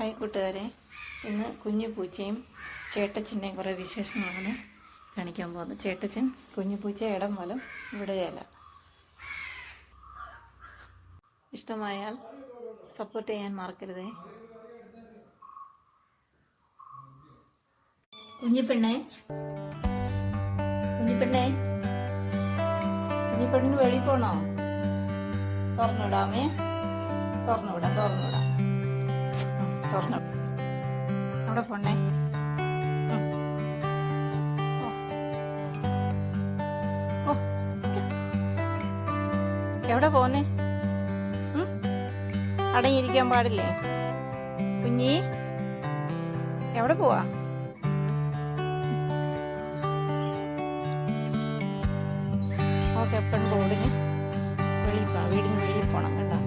Hi കൂട്ടുകാരെ. ഇന്ന് കുഞ്ഞു പൂച്ചയും ചേട്ടച്ചന്റെയും കുറേ വിശേഷങ്ങളാണ് കാണിക്കാൻ പോകുന്നത്. ചേട്ടച്ചൻ കുഞ്ഞു പൂച്ച ഇടം മൂലം വിടുകയല്ല ഇഷ്ടമായാൽ സപ്പോർട്ട് ചെയ്യാൻ മറക്കരുതേ. കുഞ്ഞു പെണ്ണേ. കുഞ്ഞു പെണ്ണേ. കുഞ്ഞു പെണ്ണിന് വെളിയിൽ പോണോ? തുറന്നുവിടാമേ. തുറന്നുവിടാം തുറന്നുവിടാം. അവിടെ പോണേ. എവിടെ പോന്നേ? അടങ്ങിയിരിക്കാൻ പാടില്ലേ? കുഞ്ഞി എവിടെ പോവാ? ഓക്കെ എപ്പോഴും റോഡിന് വെളിയിൽ പോണം വീടിന് വെളിയിൽ പോണം കേട്ടോ.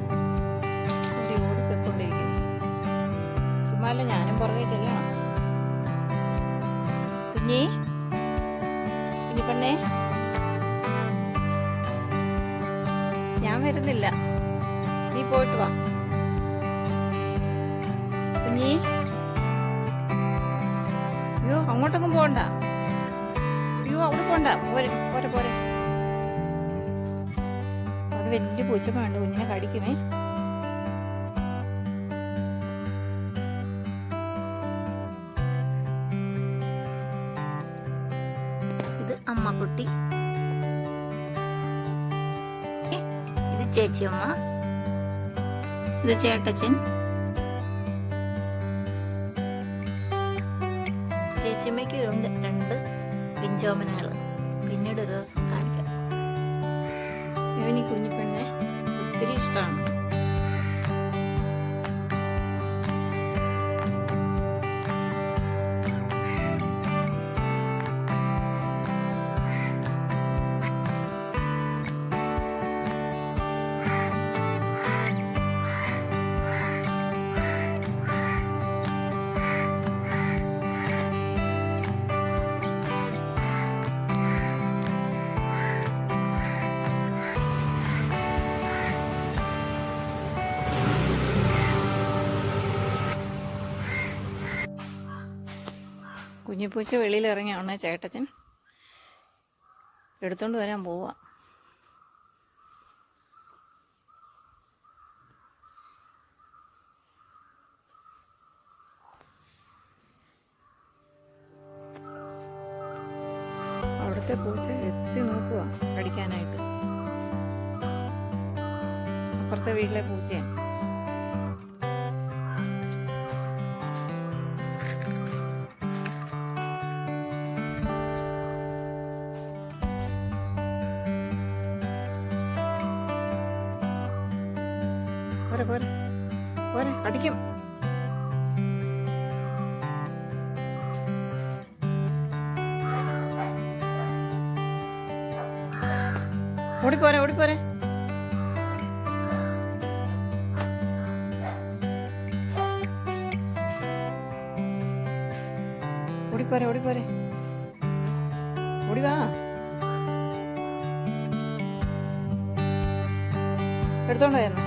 കുഞ്ഞിപ്പെണ്ണേ ഞാൻ വരുന്നില്ല. നീ പോയിട്ട് വാ. കുഞ്ഞി. അയ്യോ അങ്ങോട്ടൊന്നും പോണ്ട അയ്യോ അവിടെ പോണ്ട. പോരെ പോരെ പോരെ. അവിടെ വലിയ പൂച്ചമ്മയുണ്ട്. കുഞ്ഞിനെ കടിക്കുമേ. അമ്മക്കുട്ടി. കുട്ടി ഇത് ചേച്ചിയമ്മ ഇത് ചേട്ടച്ചൻ. ചേച്ചിയമ്മയ്ക്ക് ഉണ്ട് രണ്ട് പിഞ്ചോമനകൾ. പിന്നീട് ഒരു ദിവസം കാണിക്കാം. ഇവനി കുഞ്ഞിപ്പെണ്ണെ ഒത്തിരി ഇഷ്ടമാണ്. കുഞ്ഞിപ്പൂച്ച ഉടനെ ചേട്ടച്ചൻ. എടുത്തോണ്ട് വരാൻ പോവാ. അവിടുത്തെ പൂച്ച എത്തി നോക്കുക കടിക്കാനായിട്ട് അപ്പുറത്തെ വീട്ടിലെ പൂച്ചയാണ് പോരെ പോരെ പോരെ കടിക്കും ഓടിപ്പോരെ ഓടിപ്പോരെ ഓടിപ്പോരെ ഓടിപ്പോരെ ഓടി വാ എടുത്തോണ്ടായിരുന്നു